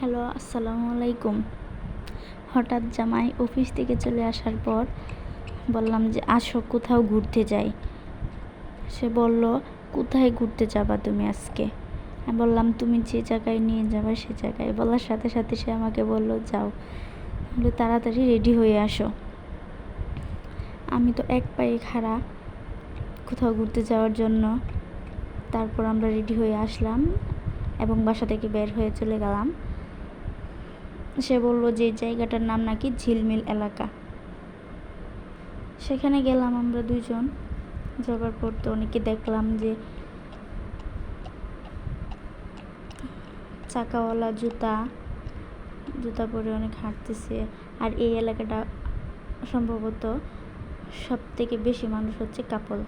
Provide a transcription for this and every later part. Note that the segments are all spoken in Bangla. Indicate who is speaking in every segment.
Speaker 1: হ্যালো, আসসালামু আলাইকুম। হঠাৎ জামাই অফিস থেকে চলে আসার পর বললাম যে, আসো, কোথাও ঘুরতে যাই। সে বলল, কোথায় ঘুরতে যাবা তুমি আজকে? বললাম, তুমি যে জায়গায় নিয়ে যাবে, সে জায়গায়। বলার সাথে সাথে সে আমাকে বলল, যাও বলে তাড়াতাড়ি রেডি হয়ে আসো। আমি তো এক পায়ে খাড়া কোথাও ঘুরতে যাওয়ার জন্য তারপর আমরা রেডি হয়ে আসলাম এবং বাসা থেকে বের হয়ে চলে গেলাম। সে বলল, যে জায়গাটার নাম নাকি ঝিলমিল এলাকা। সেখানে গেলাম আমরা দুজন যাবার পর তো অনেকে দেখলাম যে চাকাওয়ালা জুতা জুতা পরে অনেক হাঁটতেছে। আর এই এলাকাটা সম্ভবত সব থেকে বেশি মানুষ হচ্ছে কাপল।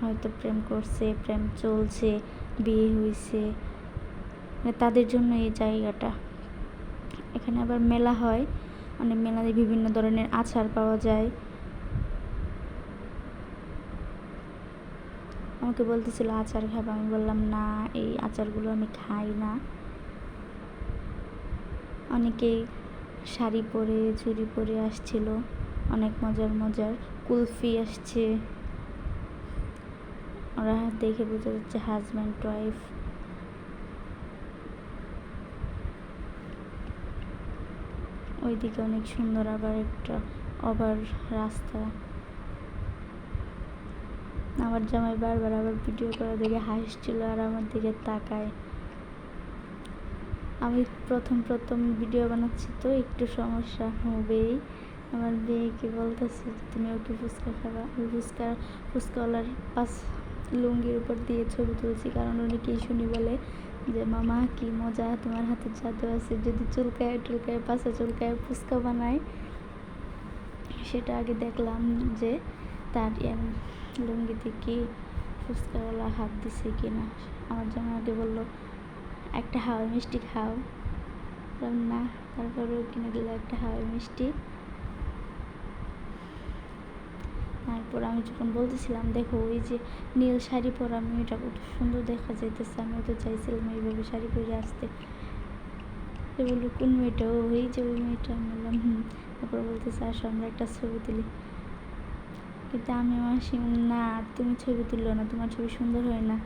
Speaker 1: হয়তো প্রেম করছে, প্রেম চলছে, বিয়ে হয়েছে মানে তাদের জন্য এই জায়গাটা। এখানে আবার মেলা হয়। মানে মেলাতে বিভিন্ন ধরনের আচার পাওয়া যায়। আমাকে বলতেছিল, আচার খাব? আমি বললাম, না, এই আচারগুলো আমি খাই না। অনেকেই শাড়ি পরে, চুড়ি পরে আসছিল। অনেক মজার মজার কুলফি আসছে। ওরা দেখে বোঝা যাচ্ছে হাজব্যান্ড ওয়াইফ ওইদিকে অনেক সুন্দর আবার একটা ওভার রাস্তা। আমার জামাই বারবার আবার ভিডিও করা দেখে হাসছিল আর আমার দিকে তাকায়। আমি প্রথম প্রথম ভিডিও বানাচ্ছি তো, একটু সমস্যা হবেই। আমার মেয়েকে বলতেছে, তুমি ওকে ফুচকা খাবা? আমি ফুচকা, ফুচকাওয়ালার পাশ লুঙ্গির উপর দিয়ে ছবি তুলছি। কারণ অনেকেই শুনি বলে যে, মামা, কি মজা, তোমার হাতে জাদু আছে। যদি চুলকায়, টুলকায়, পাশে চুলকায় ফুচকা বানায়। সেটা আগে দেখলাম যে, তার লুঙ্গিতে কি ফুচকাওয়ালা হাত দিছে কি না। আমার জন্য আগে বলল, একটা হাওয়াই মিষ্টি খাও। না। তারপরেও কিনে দিল একটা হাওয়াই মিষ্টি। তারপর আমি যখন বলতেছিলাম, দেখো, ওই যে নীল শাড়ি পরা মেয়েটা কত সুন্দর দেখা যাইতেছে, আমি তো চাইছিলাম এইভাবে শাড়ি পরে আসতে। বলল, কোন মেয়েটা? ও ওই যে ওই মেয়েটা। আমি বললাম, হুম। তারপর বলতেছে, আসো, আমরা একটা ছবি তুলি। কিন্তু আমি আসি না, তুমি ছবি তুললো না, তোমার ছবি সুন্দর হয় না।